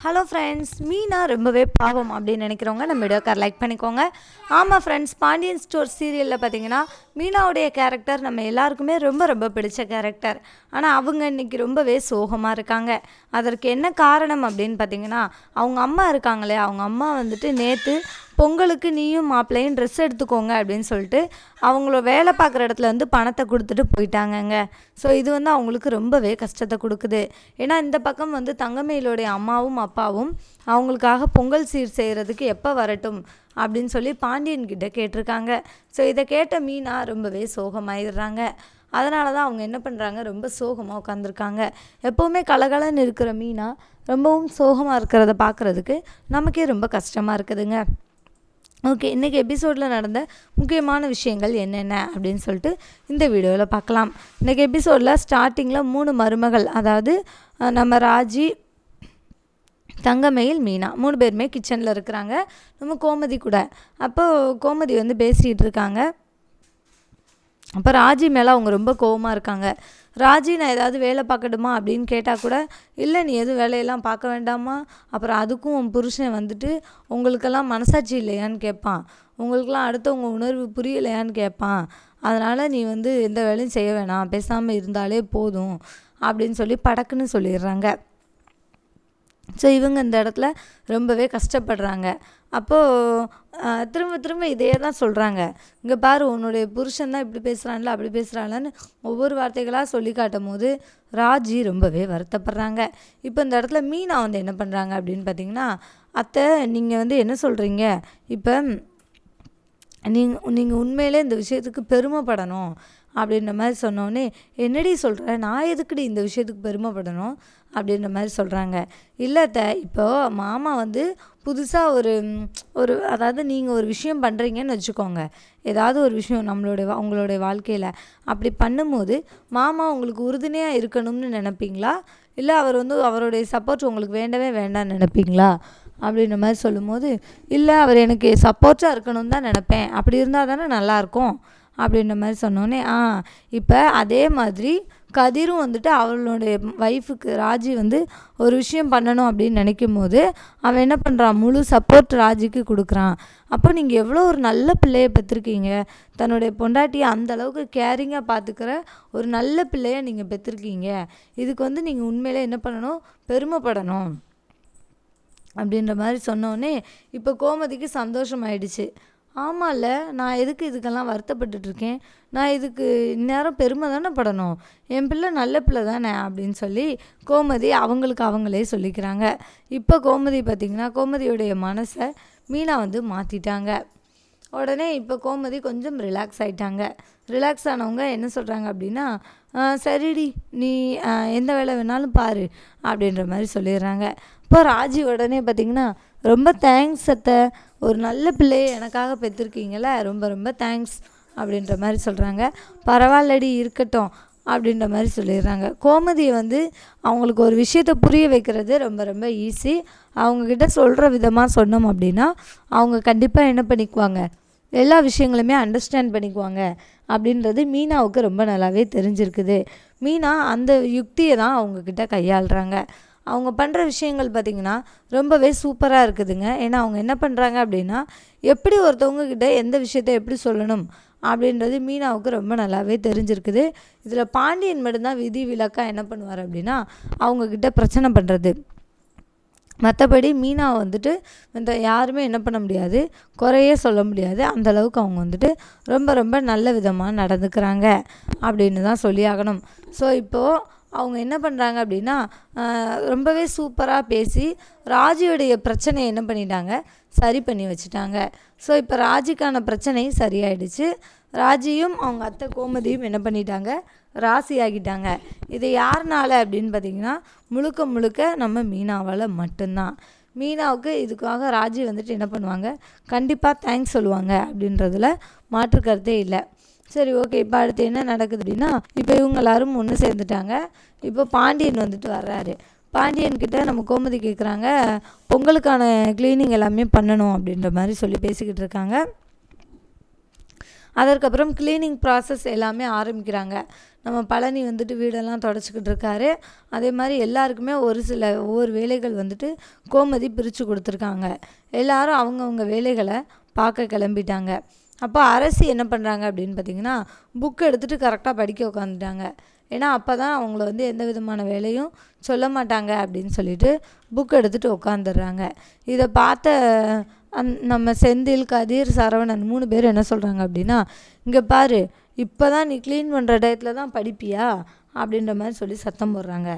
Hello friends Meena ரொம்பவே பாவம் அப்படின்னு நினைக்கிறவங்க நம்ம வீடியோக்கார் லைக் பண்ணிக்கோங்க. ஆமாம் ஃப்ரெண்ட்ஸ் பாண்டியன் ஸ்டோர் சீரியலில் பார்த்தீங்கன்னா மீனாவுடைய கேரக்டர் நம்ம எல்லாருக்குமே ரொம்ப ரொம்ப பிடிச்ச கேரக்டர் ஆனால் அவங்க இன்னைக்கு ரொம்பவே சோகமாக இருக்காங்க. அதற்கு என்ன காரணம் அப்படின்னு பார்த்தீங்கன்னா அவங்க அம்மா இருக்காங்களே அவங்க அம்மா வந்துட்டு நேற்று பொங்கலுக்கு நீயும் மாப்பிள்ளையும் ட்ரெஸ் எடுத்துக்கோங்க அப்படின்னு சொல்லிட்டு அவங்கள வேலை பார்க்குற இடத்துல வந்து பணத்தை கொடுத்துட்டு போயிட்டாங்கங்க. ஸோ இது வந்து அவங்களுக்கு ரொம்பவே கஷ்டத்தை கொடுக்குது. ஏன்னா இந்த பக்கம் வந்து தங்கமயிலோடைய அம்மாவும் அப்பாவும் அவங்களுக்காக பொங்கல் சீர் செய்கிறதுக்கு எப்போ வரட்டும் அப்படின்னு சொல்லி பாண்டியன்கிட்ட கேட்டிருக்காங்க. ஸோ இதை கேட்ட மீனா ரொம்பவே சோகமாயிடுறாங்க. அதனால தான் அவங்க என்ன பண்ணுறாங்க ரொம்ப சோகமாக உட்காந்துருக்காங்க எப்போவுமே கலகலன்னு இருக்கிற மீனா ரொம்பவும் சோகமாக இருக்கிறத பார்க்குறதுக்கு நமக்கே ரொம்ப கஷ்டமாக இருக்குதுங்க. ஓகே இன்றைக்கி எபிசோடில் நடந்த முக்கியமான விஷயங்கள் என்னென்ன அப்படின்னு சொல்லிட்டு இந்த வீடியோவில் பார்க்கலாம். இன்றைக்கி எபிசோடில் ஸ்டார்டிங்கில் மூணு மருமகள் அதாவது நம்ம ராஜி தங்கமயில் மீனா. மூணு பேருமே கிச்சனில் இருக்கிறாங்க. நம்ம கோமதி கூட. அப்போது கோமதி வந்து பேசிகிட்டு இருக்காங்க. அப்போ ராஜி மேலே அவங்க ரொம்ப கோவமாக இருக்காங்க. ராஜி நான் ஏதாவது வேலை பார்க்கணுமா அப்படின்னு கேட்டால் கூட இல்லை நீ எதுவும் வேலையெல்லாம் பார்க்க வேண்டாமா அப்புறம் அதுக்கும் உன் புருஷன் வந்துட்டு உங்களுக்கெல்லாம் மனசாட்சி இல்லையான்னு கேட்பான். உங்களுக்கெல்லாம் அடுத்தவங்க உணர்வு புரியலையான்னு கேட்பான். அதனால் நீ வந்து எந்த வேலையும் செய்ய வேணாம். பேசாமல் இருந்தாலே போதும். அப்படின்னு சொல்லி படக்குன்னு சொல்லிடுறாங்க. ஸோ இவங்க இந்த இடத்துல ரொம்பவே கஷ்டப்படுறாங்க. அப்போது திரும்ப திரும்ப இதே தான் சொல்கிறாங்க இங்கே பாரு உன்னுடைய புருஷன் தான் இப்படி பேசுகிறான்ல அப்படி பேசுகிறான்லன்னு ஒவ்வொரு வார்த்தைகளாக சொல்லி காட்டும் போது ராஜி ரொம்பவே வருத்தப்படுறாங்க. இப்போ இந்த இடத்துல மீனா வந்து என்ன பண்ணுறாங்க அப்படின்னு பார்த்தீங்கன்னா அத்தை நீங்கள் வந்து என்ன சொல்கிறீங்க இப்போ நீங்கள் நீங்கள் உண்மையிலே இந்த விஷயத்துக்கு பெருமைப்படணும். அப்படின்ற மாதிரி சொன்னோடனே என்னடி சொல்கிற நான் எதுக்குடி இந்த விஷயத்துக்கு பெருமைப்படணும்? அப்படின்ற மாதிரி சொல்கிறாங்க இல்லை இப்போது மாமா வந்து புதுசாக ஒரு ஒரு அதாவது நீங்கள் ஒரு விஷயம் பண்ணுறீங்கன்னு வச்சுக்கோங்க. ஏதாவது ஒரு விஷயம் நம்மளுடைய உங்களுடைய வாழ்க்கையில் அப்படி பண்ணும்போது மாமா உங்களுக்கு உறுதுணையாக இருக்கணும்னு நினைப்பீங்களா? இல்லை அவர் வந்து அவருடைய சப்போர்ட் உங்களுக்கு வேண்டவே வேண்டாம்னு நினைப்பீங்களா? அப்படின்ற மாதிரி சொல்லும்போது இல்லை அவர் எனக்கு சப்போர்ட்டாக இருக்கணும்னு தான் நினப்பேன். அப்படி இருந்தால் தானே நல்லாயிருக்கும். அப்படின்ற மாதிரி சொன்னோன்னே ஆ இப்போ அதே மாதிரி கதிரும் வந்துட்டு அவளுடைய ஒய்ஃபுக்கு ராஜி வந்து ஒரு விஷயம் பண்ணணும் அப்படின்னு நினைக்கும் போது அவன் என்ன பண்ணுறான் முழு சப்போர்ட் ராஜிக்கு கொடுக்குறான். அப்போ நீங்கள் எவ்வளோ ஒரு நல்ல பிள்ளையை பெற்றிருக்கீங்க. தன்னுடைய பொண்டாட்டியை அந்த அளவுக்கு கேரிங்காக பார்த்துக்கிற ஒரு நல்ல பிள்ளையை நீங்கள் பெற்றிருக்கீங்க. இதுக்கு வந்து நீங்கள் உண்மையிலே என்ன பண்ணணும்? பெருமைப்படணும். அப்படின்ற மாதிரி சொன்னோடனே இப்போ கோமதிக்கு சந்தோஷம் ஆயிடுச்சு ஆமாம்ல நான் எதுக்கு இதுக்கெல்லாம் வருத்தப்பட்டுட்ருக்கேன்? நான் இதுக்கு இந்நேரம் பெருமை தானே படணும்? என் பிள்ளை நல்ல பிள்ளை தானே அப்படின்னு சொல்லி கோமதி அவங்களுக்கு அவங்களே சொல்லிக்கிறாங்க. இப்போ கோமதி பார்த்திங்கன்னா கோமதியுடைய மனசை மீனா வந்து மாற்றிட்டாங்க உடனே இப்போ கோமதி கொஞ்சம் ரிலாக்ஸ் ஆகிட்டாங்க ரிலாக்ஸ் ஆனவங்க என்ன சொல்கிறாங்க அப்படின்னா சரிடி நீ எந்த வேலை வேணாலும் பாரு அப்படின்ற மாதிரி சொல்லிடுறாங்க. இப்போ ராஜி உடனே பார்த்தீங்கன்னா ரொம்ப தேங்க்ஸ் அத்தை. ஒரு நல்ல பிள்ளையை எனக்காக பெற்றிருக்கீங்களே ரொம்ப ரொம்ப தேங்க்ஸ் அப்படின்ற மாதிரி சொல்கிறாங்க பரவாயில்லடி இருக்கட்டும் அப்படின்ற மாதிரி சொல்லிடுறாங்க. கோமதியை வந்து அவங்களுக்கு ஒரு விஷயத்தை புரிய வைக்கிறது ரொம்ப ரொம்ப ஈஸி அவங்கக்கிட்ட சொல்கிற விதமாக சொன்னோம் அப்படின்னா அவங்க கண்டிப்பாக என்ன பண்ணிக்குவாங்க? எல்லா விஷயங்களுமே அண்டர்ஸ்டாண்ட் பண்ணிக்குவாங்க அப்படின்றது மீனாவுக்கு ரொம்ப நல்லாவே தெரிஞ்சிருக்குது. மீனா அந்த யுக்தியை தான் அவங்கக்கிட்ட கையாளுறாங்க. அவங்க பண்ணுற விஷயங்கள் பார்த்திங்கன்னா ரொம்பவே சூப்பராக இருக்குதுங்க. ஏன்னா அவங்க என்ன பண்ணுறாங்க அப்படின்னா எப்படி ஒருத்தவங்கக்கிட்ட எந்த விஷயத்தை எப்படி சொல்லணும் அப்படின்றது மீனாவுக்கு ரொம்ப நல்லாவே தெரிஞ்சிருக்குது. இதில் பாண்டியன் மட்டும்தான் விதி விலக்காக என்ன பண்ணுவார் அப்படின்னா அவங்கக்கிட்ட பிரச்சனை பண்ணுறது மற்றபடி மீனா வந்துட்டு இந்த யாருமே என்ன பண்ண முடியாது குறையே சொல்ல முடியாது. அந்தளவுக்கு அவங்க வந்துட்டு ரொம்ப ரொம்ப நல்ல விதமாக நடந்துக்கிறாங்க அப்படின்னு தான் சொல்லியாகணும் ஸோ இப்போது அவங்க என்ன பண்ணுறாங்க அப்படின்னா ரொம்பவே சூப்பராக பேசி ராஜியுடைய பிரச்சனையை என்ன பண்ணிட்டாங்க? சரி பண்ணி வச்சுட்டாங்க. ஸோ இப்போ ராஜிக்கான பிரச்சனை சரியாயிடுச்சு. ராஜியும் அவங்க அத்தை கோமதியும் என்ன பண்ணிட்டாங்க? ராசி ஆகிட்டாங்க. இது யாருனால அப்படின்னு பார்த்தீங்கன்னா முழுக்க முழுக்க நம்ம மீனாவால் மட்டும்தான். மீனாவுக்கு இதுக்காக ராஜி வந்துட்டு என்ன பண்ணுவாங்க? கண்டிப்பாக தேங்க்ஸ் சொல்லுவாங்க அப்படின்றதுல மாற்று கருத்தே இல்லை. சரி ஓகே இப்போ அடுத்து என்ன நடக்குது அப்படின்னா இப்போ இவங்க எல்லாரும் ஒன்று சேர்ந்துட்டாங்க. இப்போ பாண்டியன் வந்துட்டு வர்றாரு. பாண்டியன் கிட்ட நம்ம கோமதி கேட்குறாங்க பொங்கலுக்கான க்ளீனிங் எல்லாமே பண்ணணும் அப்படின்ற மாதிரி சொல்லி பேசிக்கிட்டு இருக்காங்க. அதற்கப்புறம் க்ளீனிங் ப்ராசஸ் எல்லாமே ஆரம்பிக்கிறாங்க. நம்ம பழனி வந்துட்டு வீடெல்லாம் தொடச்சிக்கிட்டு இருக்காரு. அதே மாதிரி எல்லாருக்குமே ஒரு சில ஒவ்வொரு வேலைகள் வந்துட்டு கோமதி பிரித்து கொடுத்துருக்காங்க. எல்லாரும் அவங்கவுங்க வேலைகளை பார்க்க கிளம்பிட்டாங்க. அப்போ அரசு என்ன பண்ணுறாங்க அப்படின்னு பார்த்தீங்கன்னா புக் எடுத்துகிட்டு கரெக்டாக படிக்க உட்காந்துட்டாங்க ஏன்னா அப்போ தான் அவங்கள வந்து எந்த விதமான வேலையும் சொல்ல மாட்டாங்க அப்படின்னு சொல்லிட்டு புக் எடுத்துகிட்டு உட்காந்துடுறாங்க இதை பார்த்த அந் நம்ம செந்தில் கதிர் சரவணன் மூணு பேர் என்ன சொல்கிறாங்க அப்படின்னா இங்கே பாரு இப்போ தான் நீ க்ளீன் பண்ணுற டயத்தில் தான் படிப்பியா? அப்படின்ற மாதிரி சொல்லி சத்தம் போடுறாங்க.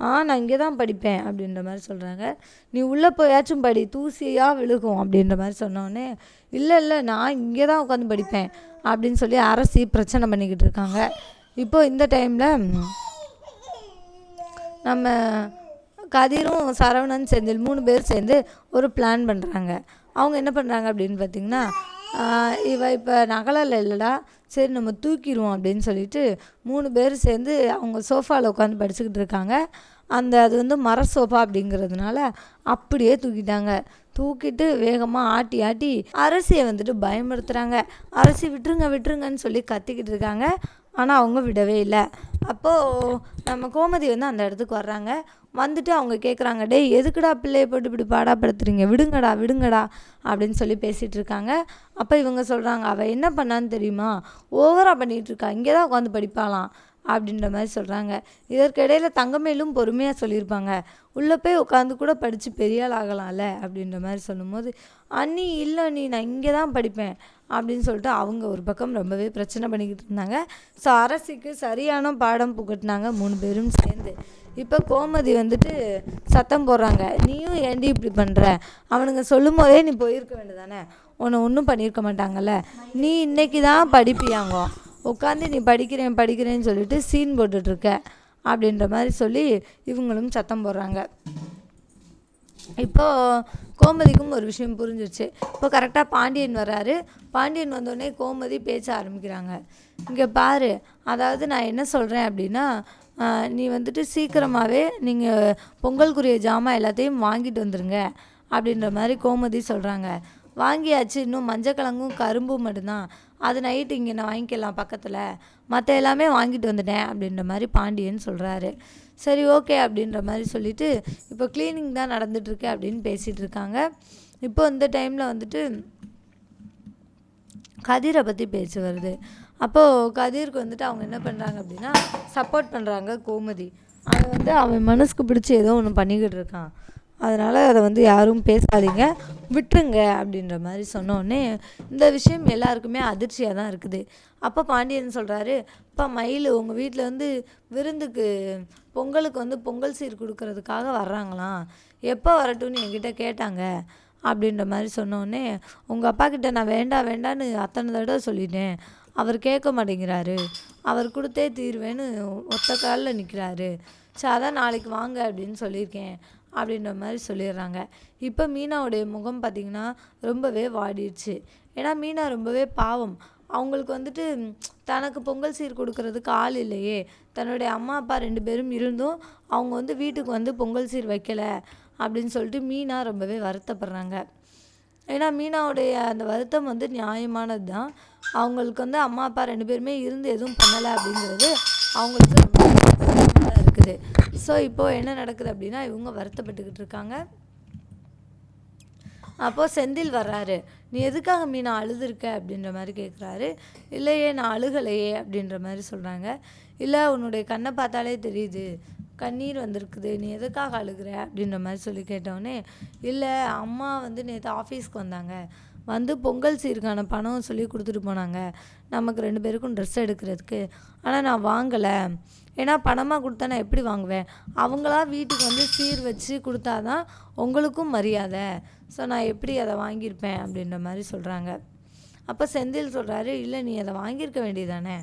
ஆ நான் இங்கே தான் படிப்பேன் அப்படின்ற மாதிரி சொல்கிறாங்க நீ உள்ளே போயாச்சும் படி தூசியாக விழுகும் அப்படின்ற மாதிரி சொன்னோடனே இல்லை இல்லை நான் இங்கே தான் உட்காந்து படிப்பேன் அப்படின்னு சொல்லி அரசி பிரச்சனை பண்ணிக்கிட்டு இருக்காங்க. இப்போது இந்த டைமில் நம்ம கதிரும் சரவணன் செந்தில் மூணு பேர் சேர்ந்து ஒரு பிளான் பண்ணுறாங்க அவங்க என்ன பண்ணுறாங்க அப்படின்னு பார்த்திங்கன்னா இவள் இப்போ நகலில் இல்லைடா. சரி நம்ம தூக்கிடுவோம் அப்படின்னு சொல்லிட்டு மூணு பேர் சேர்ந்து அவங்க சோஃபாவில் உட்காந்து படிச்சுக்கிட்டு இருக்காங்க. அந்த அது வந்து மர சோஃபா அப்படிங்கிறதுனால அப்படியே தூக்கிட்டாங்க. தூக்கிட்டு வேகமாக ஆட்டி ஆட்டி அரசியை வந்துட்டு பயமுறுத்துகிறாங்க அரசி விட்டுருங்க விட்டுருங்கன்னு சொல்லி கத்திக்கிட்டு இருக்காங்க. ஆனால் அவங்க விடவே இல்லை. அப்போது நம்ம கோமதி வந்து அந்த இடத்துக்கு வர்றாங்க. வந்துட்டு அவங்க கேட்குறாங்க டேய் எதுக்குடா பிள்ளையை போட்டு இப்படி பாடாப்படுத்துறீங்க? விடுங்கடா விடுங்கடா அப்படின்னு சொல்லி பேசிகிட்டு இருக்காங்க. அப்போ இவங்க சொல்கிறாங்க அவள் என்ன பண்ணான்னு தெரியுமா? ஓவராக பண்ணிகிட்டு இருக்கா. இங்கே தான் உட்காந்து படிப்பாளாம் அப்படின்ற மாதிரி சொல்கிறாங்க இதற்கிடையில் தங்கமேலும் பொறுமையாக சொல்லியிருப்பாங்க உள்ளே போய் உட்காந்து கூட படித்து பெரியாள் ஆகலாம்ல அப்படின்ற மாதிரி சொல்லும்போது அண்ணி இல்லை நீ நான் இங்கே தான் படிப்பேன். அப்படின்னு சொல்லிட்டு அவங்க ஒரு பக்கம் ரொம்பவே பிரச்சனை பண்ணிக்கிட்டு இருந்தாங்க. ஸோ அரசிக்கு சரியான பாடம் புகட்டினாங்க மூணு பேரும் சேர்ந்து. இப்போ கோமதி வந்துட்டு சத்தம் போடுறாங்க. நீயும் ஏண்டி இப்படி பண்ணுற அவனுங்க சொல்லும் போதே நீ போயிருக்க வேண்டியதானே உன்னை ஒன்றும் பண்ணியிருக்க மாட்டாங்கல்ல? நீ இன்னைக்கு தான் படிப்பியாங்கோ. உட்காந்து நீ படிக்கிறேன் படிக்கிறேன்னு சொல்லிட்டு சீன் போட்டுட்ருக்க அப்படின்ற மாதிரி சொல்லி இவங்களும் சத்தம் போடுறாங்க. இப்போது கோமதிக்கும் ஒரு விஷயம் புரிஞ்சிருச்சு. இப்போ கரெக்டாக பாண்டியன் வராரு. பாண்டியன் வந்தோடனே கோமதி பேச ஆரம்பிக்கிறாங்க. இங்கே பாரு அதாவது நான் என்ன சொல்கிறேன் அப்படின்னா நீ வந்துட்டு சீக்கிரமாகவே நீங்கள் பொங்கலுக்குரிய ஜாமான் எல்லாத்தையும் வாங்கிட்டு வந்துருங்க அப்படின்ற மாதிரி கோமதி சொல்கிறாங்க வாங்கியாச்சு இன்னும் மஞ்சக்கிழங்கும் கரும்பும் மட்டும்தான். அது நைட்டு இங்கே நான் வாங்கிக்கலாம் பக்கத்தில். மற்ற எல்லாமே வாங்கிட்டு வந்துட்டேன் அப்படின்ற மாதிரி பாண்டியன் சொல்கிறாரு சரி ஓகே அப்படின்ற மாதிரி சொல்லிட்டு இப்போ க்ளீனிங் தான் நடந்துட்டுருக்கு அப்படின்னு பேசிகிட்டு இருக்காங்க இப்போ இந்த டைமில் வந்துட்டு கதிரை பற்றி பேச்சு வருது. அப்போது கதிருக்கு வந்துட்டு அவங்க என்ன பண்ணுறாங்க அப்படின்னா சப்போர்ட் பண்ணுறாங்க கோமதி. அவன் வந்து அவன் மனசுக்கு பிடிச்சி ஏதோ ஒன்று பண்ணிக்கிட்டு இருக்கான். அதனால் அதை வந்து யாரும் பேசாதீங்க. விட்டுருங்க அப்படின்ற மாதிரி சொன்னோடனே இந்த விஷயம் எல்லாருக்குமே அதிர்ச்சியாக தான் இருக்குது. அப்போ பாண்டியன் சொல்கிறாரு அப்பா மயில் உங்கள் வீட்டில் வந்து விருந்துக்கு பொங்கலுக்கு வந்து பொங்கல் சீர் கொடுக்கறதுக்காக வர்றாங்களாம். எப்போ வரட்டும்னு என்கிட்ட கேட்டாங்க. அப்படின்ற மாதிரி சொன்னோடனே உங்கள் அப்பா கிட்ட நான் வேண்டாம் வேண்டான்னு அத்தனை தடவை சொல்லிட்டேன். அவர் கேட்க மாட்டேங்கிறாரு. அவர் கொடுத்தே தீர்வேன்னு ஒத்த காலில் நிற்கிறாரு சரி அதான் நாளைக்கு வாங்க அப்படின்னு சொல்லியிருக்கேன். அப்படின்ற மாதிரி சொல்லிடுறாங்க. இப்போ மீனாவுடைய முகம் பார்த்திங்கன்னா ரொம்பவே வாடிடுச்சு. ஏன்னா மீனா ரொம்பவே பாவம். அவங்களுக்கு வந்துட்டு தனக்கு பொங்கல் சீர் கொடுக்கறதுக்கு ஆள் இல்லையே. தன்னுடைய அம்மா அப்பா ரெண்டு பேரும் இருந்தும் அவங்க வந்து வீட்டுக்கு வந்து பொங்கல் சீர் வைக்கல அப்படின்னு சொல்லிட்டு மீனா ரொம்பவே வருத்தப்படுறாங்க. ஏன்னா மீனாவுடைய அந்த வருத்தம் வந்து நியாயமானது தான் அவங்களுக்கு வந்து அம்மா அப்பா ரெண்டு பேருமே இருந்து எதுவும் பண்ணலை அப்படிங்கிறது அவங்களுக்கு ரொம்ப வருத்தமா தான் இருக்குது ஸோ இப்போது என்ன நடக்குது அப்படின்னா இவங்க வருத்தப்பட்டுக்கிட்டு இருக்காங்க. அப்போது செந்தில் வர்றாரு. நீ எதுக்காக மீனா அழுதுருக்க? அப்படின்ற மாதிரி கேட்குறாரு இல்லையே நான் அழுகலையே அப்படின்ற மாதிரி சொல்கிறாங்க இல்லை உன்னுடைய கண்ணை பார்த்தாலே தெரியுது. கண்ணீர் வந்திருக்குது. நீ எதுக்காக அழுகுற? அப்படின்ற மாதிரி சொல்லி கேட்டோடனே இல்லை அம்மா வந்து நேற்று ஆஃபீஸ்க்கு வந்தாங்க. வந்து பொங்கல் சீருக்கான பணம் சொல்லி கொடுத்துட்டு போனாங்க. நமக்கு ரெண்டு பேருக்கும் ட்ரெஸ் எடுக்கிறதுக்கு. ஆனால் நான் வாங்கலை. ஏன்னா பணமாக கொடுத்தா நான் எப்படி வாங்குவேன்? அவங்களா வீட்டுக்கு வந்து சீர் வச்சு கொடுத்தாதான் உங்களுக்கும் மரியாதை. ஸோ நான் எப்படி அதை வாங்கியிருப்பேன் அப்படின்ற மாதிரி சொல்கிறாங்க அப்போ செந்தில் சொல்கிறாரு இல்லை நீ அதை வாங்கியிருக்க வேண்டியதானே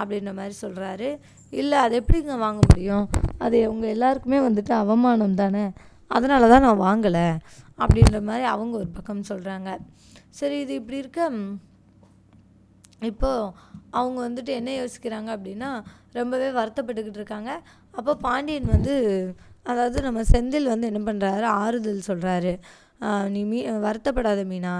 அப்படின்ற மாதிரி சொல்கிறாரு இல்லை அது எப்படிங்க வாங்க முடியும்? அது அவங்க எல்லாருக்குமே வந்துட்டு அவமானம் தானே அதனால தான் நான் வாங்கலை. அப்படின்ற மாதிரி அவங்க ஒரு பக்கம் சொல்கிறாங்க சரி இது இப்படி இருக்க. இப்போது அவங்க வந்துட்டு என்ன யோசிக்கிறாங்க அப்படின்னா ரொம்பவே வருத்தப்பட்டுக்கிட்டு இருக்காங்க. அப்போ பாண்டியன் வந்து அதாவது நம்ம செந்தில் வந்து என்ன பண்ணுறாரு ஆறுதல் சொல்கிறாரு நீ மீ வருத்தப்படாத மீனா.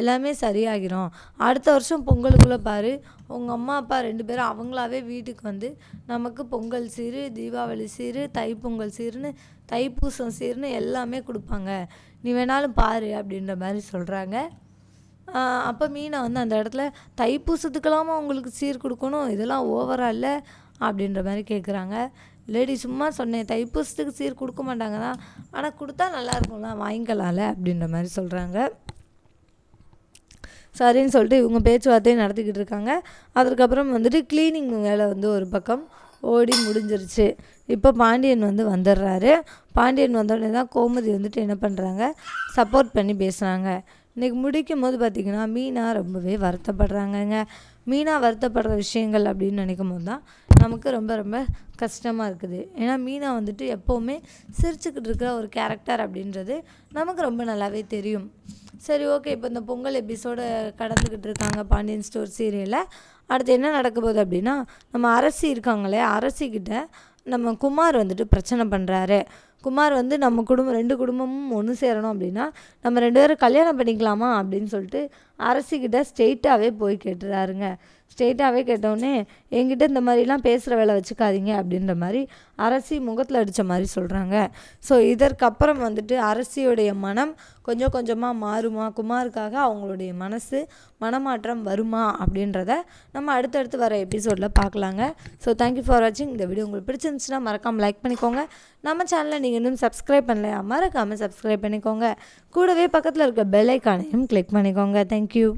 எல்லாமே சரியாகிரும். அடுத்த வருஷம் பொங்கலுக்குள்ளே பாரு. உங்கள் அம்மா அப்பா ரெண்டு பேரும் அவங்களாவே வீட்டுக்கு வந்து நமக்கு பொங்கல் சீரு தீபாவளி சீரு தைப்பொங்கல் சீருன்னு தைப்பூசம் சீருன்னு எல்லாமே கொடுப்பாங்க. நீ வேணாலும் பாரு அப்படின்ற மாதிரி சொல்கிறாங்க அப்போ மீனா வந்து அந்த இடத்துல தைப்பூசத்துக்கெல்லாமா உங்களுக்கு சீர் கொடுக்கணும் இதெல்லாம் ஓவரா இல்லை அப்படின்ற மாதிரி கேட்குறாங்க லேடி சும்மா சொன்னேன் தைப்பூசத்துக்கு சீர் கொடுக்க மாட்டாங்க தான் ஆனால் கொடுத்தா நல்லா இருக்கும்ல வாங்கிக்கலாம்ல அப்படின்ற மாதிரி சொல்கிறாங்க சரின்னு சொல்லிட்டு இவங்க பேச்சுவார்த்தையும் நடத்திக்கிட்டு இருக்காங்க. அதுக்கப்புறம் வந்துட்டு க்ளீனிங் வேலை வந்து ஒரு பக்கம். ஓடி முடிஞ்சிருச்சு. இப்போ பாண்டியன் வந்து வந்துடுறாரு பாண்டியன் வந்தோடனே தான் கோமதி வந்துட்டு என்ன பண்ணுறாங்க சப்போர்ட் பண்ணி பேசுகிறாங்க இன்றைக்கி முடிக்கும் போது பார்த்திங்கன்னா மீனா ரொம்பவே வருத்தப்படுறாங்கங்க. மீனா வருத்தப்படுற விஷயங்கள் அப்படின்னு நினைக்கும் போது தான் நமக்கு ரொம்ப ரொம்ப கஷ்டமாக இருக்குது. ஏன்னா மீனா வந்துட்டு எப்போவுமே சிரிச்சுக்கிட்டு இருக்கிற ஒரு கேரக்டர் அப்படின்றது நமக்கு ரொம்ப நல்லாவே தெரியும். சரி ஓகே இப்போ இந்த பொங்கல் எபிசோடு கடந்துக்கிட்டு இருக்காங்க பாண்டியன் ஸ்டோர் சீரியலில் அடுத்து என்ன நடக்க போகுது அப்படின்னா நம்ம அரசி இருக்காங்களே அரசிக்கிட்ட நம்ம குமார் வந்துட்டு பிரச்சனை பண்ணுறாரு குமார் வந்து நம்ம குடும்பம் ரெண்டு குடும்பமும் ஒன்று சேரணும் அப்படின்னா நம்ம ரெண்டு பேரும் கல்யாணம் பண்ணிக்கலாமா அப்படின்னு சொல்லிட்டு அரசிக்கிட்ட ஸ்ட்ரெயிட்டாகவே போய் கேட்டுறாருங்க. ஸ்ட்ரெயிட்டாகவே கேட்டோடனே என்கிட்ட இந்த மாதிரிலாம் பேசுகிற வேலை வச்சுக்காதீங்க அப்படின்ற மாதிரி அரசி முகத்தில் அடித்த மாதிரி சொல்கிறாங்க ஸோ இதற்கப்புறம் வந்துட்டு அரசியுடைய மனம் கொஞ்சம் கொஞ்சமாக மாறுமா? குமாருக்காக அவங்களுடைய மனசு மனமாற்றம் வருமா? அப்படின்றத நம்ம அடுத்தடுத்து வர எபிசோடில் பார்க்கலாங்க. ஸோ தேங்க்யூ ஃபார் வாட்சிங் இந்த வீடியோ உங்களுக்கு பிடிச்சிருந்துச்சுன்னா மறக்காமல் லைக் பண்ணிக்கோங்க. நம்ம சேனலை நீங்கள் இன்னும் சப்ஸ்கிரைப் பண்ணலையா? மறக்காமல் சப்ஸ்கிரைப் பண்ணிக்கோங்க. கூடவே பக்கத்தில் இருக்க பெல் ஐக்கானையும் கிளிக் பண்ணிக்கோங்க. தேங்க்யூ